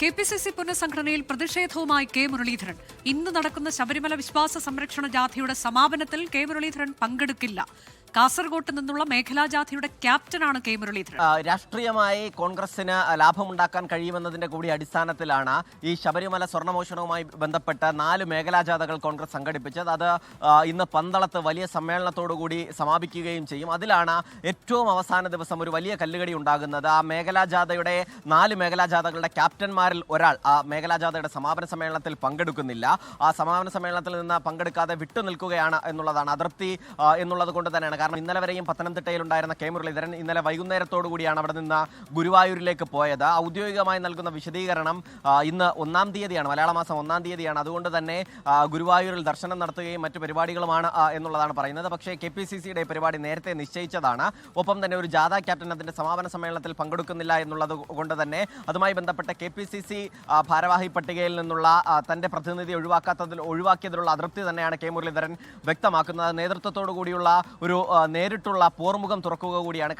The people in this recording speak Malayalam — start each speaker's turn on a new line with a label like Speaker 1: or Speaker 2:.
Speaker 1: കെ പി സി സി പുനഃസംഘടനയിൽ പ്രതിഷേധവുമായി കെ മുരളീധരൻ. ഇന്ന് നടക്കുന്ന ശബരിമല വിശ്വാസ സംരക്ഷണ ജാഥയുടെ സമാപനത്തിൽ കെ മുരളീധരൻ പങ്കെടുക്കില്ല. കാസർഗോട്ട് നിന്നുള്ള മേഖലാ ജാഥയുടെ ക്യാപ്റ്റനാണ് കെ മുരളീധരൻ.
Speaker 2: രാഷ്ട്രീയമായി കോൺഗ്രസിന് ലാഭമുണ്ടാക്കാൻ കഴിയുമെന്നതിന്റെ കൂടി അടിസ്ഥാനത്തിലാണ് ഈ ശബരിമല സ്വർണമോഷണവുമായി ബന്ധപ്പെട്ട നാല് മേഖലാ ജാഥകൾ കോൺഗ്രസ് സംഘടിപ്പിച്ചത്. അത് ഇന്ന് പന്തളത്ത് വലിയ സമ്മേളനത്തോടുകൂടി സമാപിക്കുകയും ചെയ്യും. അതിലാണ് ഏറ്റവും അവസാന ദിവസം ഒരു വലിയ കല്ലുകടി ഉണ്ടാകുന്നത്. ആ മേഖലാ ജാഥയുടെ നാല് മേഖലാ ജാഥകളുടെ ക്യാപ്റ്റന്മാരിൽ ഒരാൾ ആ മേഖലാ ജാഥയുടെ സമാപന സമ്മേളനത്തിൽ പങ്കെടുക്കുന്നില്ല. ആ സമാപന സമ്മേളനത്തിൽ നിന്ന് പങ്കെടുക്കാതെ വിട്ടുനിൽക്കുകയാണ് എന്നുള്ളതാണ് അതൃപ്തി എന്നുള്ളത് കൊണ്ട് തന്നെയാണ് കാരണം ഇന്നലെ വരെയും പത്തനംതിട്ടയിൽ ഉണ്ടായിരുന്ന കെ മുരളീധരൻ ഇന്നലെ വൈകുന്നേരത്തോടു കൂടിയാണ് അവിടെ നിന്ന് ഗുരുവായൂരിലേക്ക് പോയത്. ഔദ്യോഗികമായി നൽകുന്ന വിശദീകരണം ഇന്ന് ഒന്നാം തീയതിയാണ് മലയാള മാസം ഒന്നാം തീയതിയാണ്. അതുകൊണ്ട് തന്നെ ഗുരുവായൂരിൽ ദർശനം നടത്തുകയും മറ്റു പരിപാടികളുമാണ് എന്നുള്ളതാണ് പറയുന്നത്. പക്ഷേ കെ പി സി സിയുടെ പരിപാടി നേരത്തെ നിശ്ചയിച്ചതാണ്. ഒപ്പം തന്നെ ഒരു ജാഥ ക്യാപ്റ്റൻ അതിന്റെ സമാപന സമ്മേളനത്തിൽ പങ്കെടുക്കുന്നില്ല എന്നുള്ളത് കൊണ്ട് തന്നെ അതുമായി ബന്ധപ്പെട്ട കെ പി സി സി ഭാരവാഹി പട്ടികയിൽ നിന്നുള്ള തന്റെ പ്രതിനിധി ഒഴിവാക്കാത്തതിൽ ഒഴിവാക്കിയതിലുള്ള അതൃപ്തി തന്നെയാണ് കെ മുരളീധരൻ വ്യക്തമാക്കുന്നത്. നേതൃത്വത്തോടു കൂടിയുള്ള ഒരു നേരിട്ടുള്ള പോർമുഖം തുറക്കുക കൂടിയാണ്